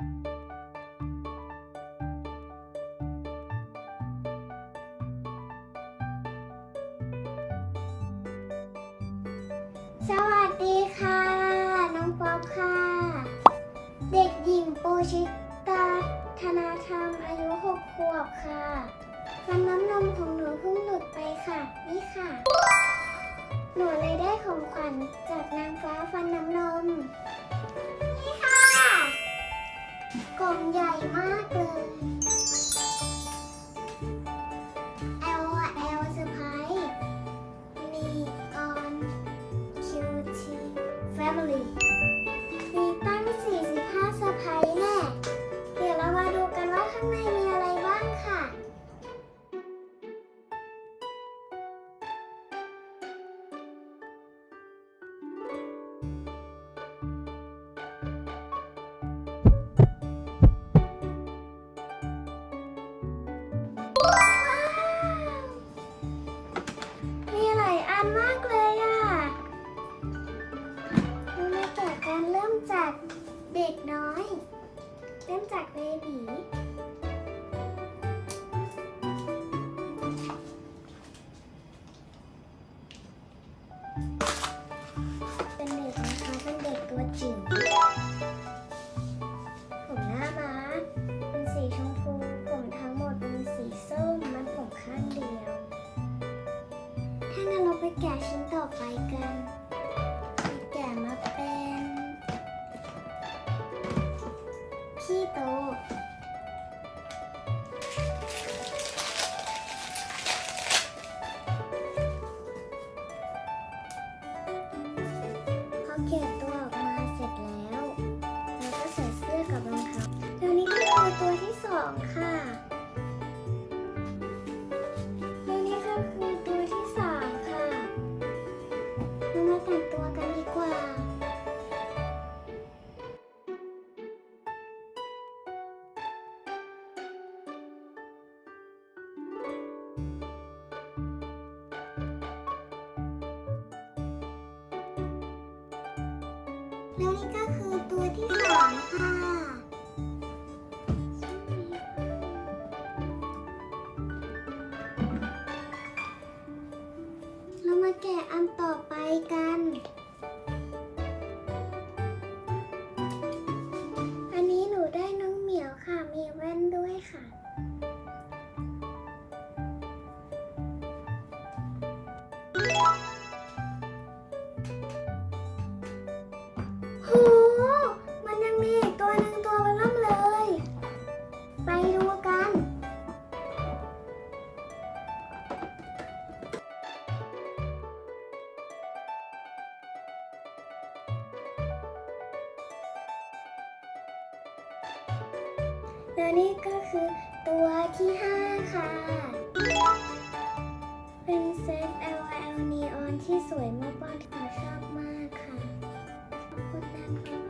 สวัสดีค่ะ น้องป๊อปค่ะ เด็กหญิงโปชิตาธนาธรรมอายุหกขวบค่ะฟันน้ำนมของหนูเพิ่งหลุดไปค่ะ นี่ค่ะ หนูเลยได้ของขวัญจากนางฟ้าฟันน้ำนม กล่องใหญ่มากเลย ตัวที่สองค่ะแล้วนี่ก็คือตัวที่สามค่ะ เรามาแต่งตัวกันดีกว่าแล้วนี่ก็คือตัวที่สองค่ะ แกะอันต่อไปกัน แล้วนี่ก็คือตัวที่ 5 ค่ะ เป็นเซต L L Neon ที่สวยมากๆที่ชอบมากค่ะขอบคุณนะคะ